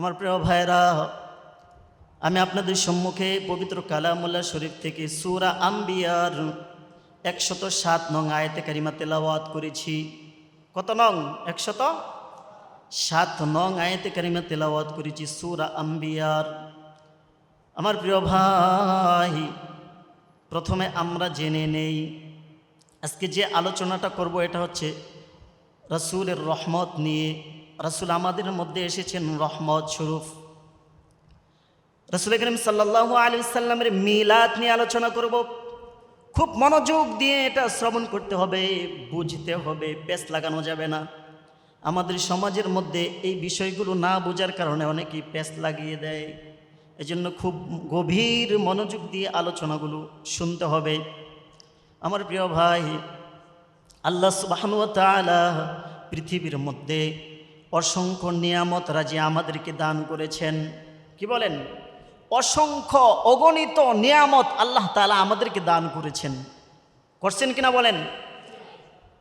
আমার প্রিয় ভাইরা আমি আপনাদের সম্মুখে পবিত্র কালামুল্লাহ শরীফ থেকে সুরা আম্বিয়ার একশত সাত নং আয়তে কারিমা তেলাওয়াত করেছি। কত নং? একশত সাত নং আয়তে কারিমা তেলাওয়াত করেছি সুরা আম্বিয়ার। আমার প্রিয় ভাই, প্রথমে আমরা জেনে নেই, আজকে যে আলোচনাটা করব এটা হচ্ছে রসুলের রহমত নিয়ে। রসুল আমাদের মধ্যে এসেছেন রহমত স্বরূপ। রসুল করিম সাল্লাহ আলী সাল্লামের মিলাদ নিয়ে আলোচনা করব। খুব মনোযোগ দিয়ে এটা শ্রবণ করতে হবে, বুঝতে হবে পেস লাগানো যাবে না। আমাদের সমাজের মধ্যে এই বিষয়গুলো না বোঝার কারণে অনেকেই পেস লাগিয়ে দেয়। এজন্য খুব গভীর মনোযোগ দিয়ে আলোচনাগুলো শুনতে হবে। আমার প্রিয় ভাই, আল্লাহ তাআলা পৃথিবীর মধ্যে অসংখ্য নিয়ামত রাজি আমাদেরকে দান করেছেন। কি বলেন? অসংখ্য অগণিত নিয়ামত আল্লাহ তালা আমাদেরকে দান করেছেন। করছেন কিনা বলেন?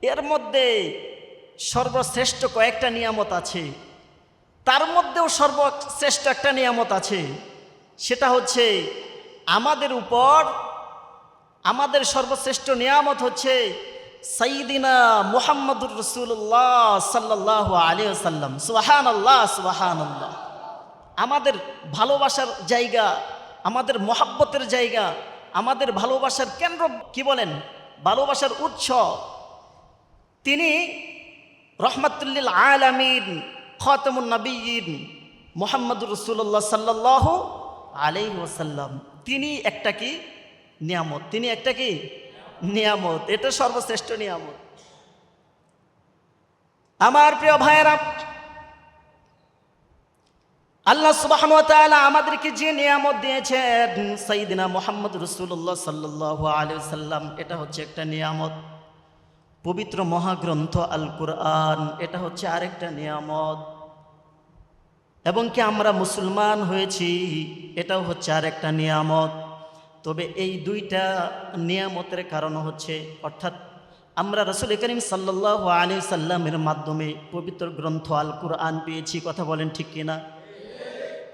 এর মধ্যে সর্বশ্রেষ্ঠ কয়েকটা নিয়ামত আছে। তার মধ্যেও সর্বশ্রেষ্ঠ একটা নিয়ামত আছে। সেটা হচ্ছে আমাদের উপর, আমাদের সর্বশ্রেষ্ঠ নিয়ামত হচ্ছে সাইদিনা মুহাম্মদুর রসুল্লাহ সাল্লাহ আলিয়া সাল্লাম আল্লাহ আমাদের ভালোবাসার জায়গা, আমাদের মহাব্বতের জায়গা, আমাদের ভালোবাসার কেন্দ্র কি বলেন? ভালোবাসার উৎস। তিনি রহমতুল্লিল আলামিন নবীন মোহাম্মদুর রসুল্লাহ সাল্লাহ আলাই ওসাল্লাম তিনি একটা কি? নিয়ামত। তিনি একটা কি? নিয়ামত, এটা সর্বশ্রেষ্ঠ নিয়ামত। আমার প্রিয় ভাইয়েরা, আল্লাহ সুবাহ আমাদেরকে যে নিয়ামত দিয়েছেন সাইদিনা মোহাম্মদ রসুল্লাহ সাল্লাহ আলিয়া সাল্লাম এটা হচ্ছে একটা নিয়ামত। পবিত্র মহাগ্রন্থ আল কুরআন এটা হচ্ছে আরেকটা নিয়ামত। এবং কি আমরা মুসলমান হয়েছি, এটাও হচ্ছে আরেকটা নিয়ামত। তবে এই দুইটা নিয়ামতের কারণ হচ্ছে, অর্থাৎ আমরা রসুল করিম সাল্লাহ আলী সাল্লামের মাধ্যমে পবিত্র গ্রন্থ আল কুরআন পেয়েছি, কথা বলেন ঠিক কিনা?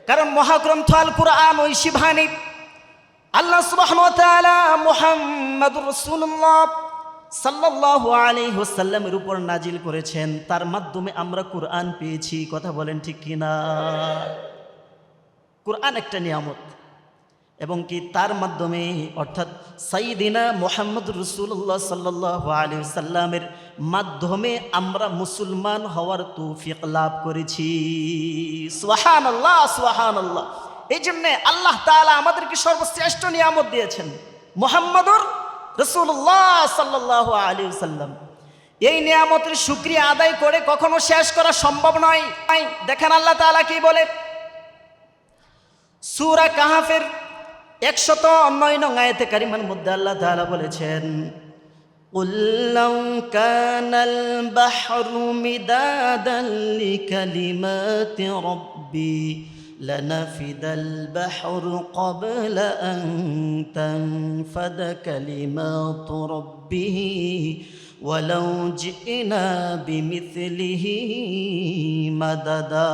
কারণ মহাগ্রন্থ আল কুরআন ওই শিভানি আল্লাহ সুবাহ মোহাম্মদুর রসুল্লাহ সাল্লাল্লাহু আলাইহি ওয়াসাল্লামের উপর নাজিল করেছেন, তার মাধ্যমে আমরা কুরআন পেয়েছি, কথা বলেন ঠিক কিনা? কুরআন একটা নিয়ামত। এবং কি তার মাধ্যমে, অর্থাৎ সাইদিনা মোহাম্মদ রসুল্লাহ সাল্লাল্লাহু আলাইহি সাল্লামের মাধ্যমে আমরা মুসলমান হওয়ার তৌফিক লাভ করেছি। সুবহানাল্লাহ সুবহানাল্লাহ। এই জন্যে আল্লাহ তাআলা আমাদেরকে সর্বশ্রেষ্ঠ নিয়ামত দিয়েছেন। মোহাম্মদুর রসুল্লাহ সাল্লাহ আলী সাল্লাম এই নিয়ামতের সুক্রিয়া আদায় করে কখনো শেষ করা সম্ভব নয়। দেখেন আল্লাহ তালা কি বলে? সুরা কাহাফের একশত নয় নং আয়তে কারিমার মধ্যে আল্লাহ তালা বলেছেন قل لو كان البحر مدادا لكلمات ربي لنفد البحر قبل أن تنفد كلمات ربه ولو جئنا بمثله مددا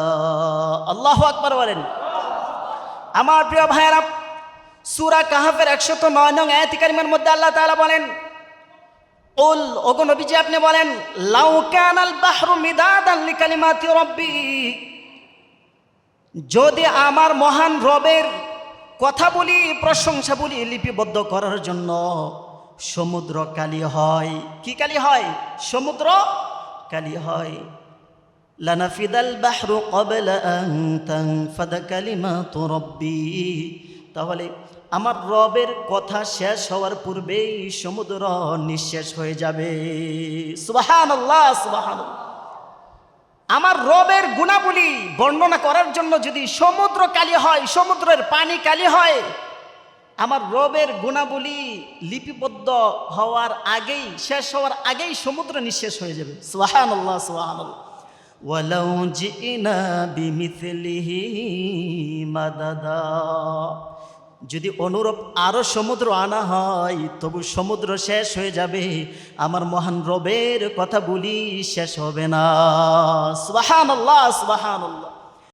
الله أكبر বলেন আমার প্রিয় ভাইয়েরা সুরা কাহাফের একশত নয় নং আয়াতিকারিমের মধ্যে আল্লাহ তাআলা বলেন ওল ওগো নবীজি আপনি বলেন, লাউ কানাল বাহরু মিদাদান লিকালিমাতি রাব্বি। যদি আমার মহান রবের কথা বলি, প্রশংসা বলি, লিপিবদ্ধ করার জন্য সমুদ্র কালি হয়। কি কালি হয়? সমুদ্র কালি হয়। লানাফিদাল বাহরু ক্বাবলা আন তানফাদা কালিমাতু রাব্বি। তাহলে আমার রবের কথা শেষ হওয়ার পূর্বেই সমুদ্র নিঃশেষ হয়ে যাবে। আমার রবের গুণাবলী বর্ণনা করার জন্য যদি সমুদ্র কালি হয়, সমুদ্রের পানি কালি হয়, আমার রবের গুণাবলী লিপিবদ্ধ হওয়ার আগেই, শেষ হওয়ার আগেই সমুদ্র নিঃশেষ হয়ে যাবে। সোহান আল্লাহ সোহান বিমিথলিহি মাদাদা। যদি অনুরূপ আরও সমুদ্র আনা হয়, তবু সমুদ্র শেষ হয়ে যাবে। আমার মহান রবের কথা বলি শেষ হবে না। সুবাহান আল্লাহ আল্লাহ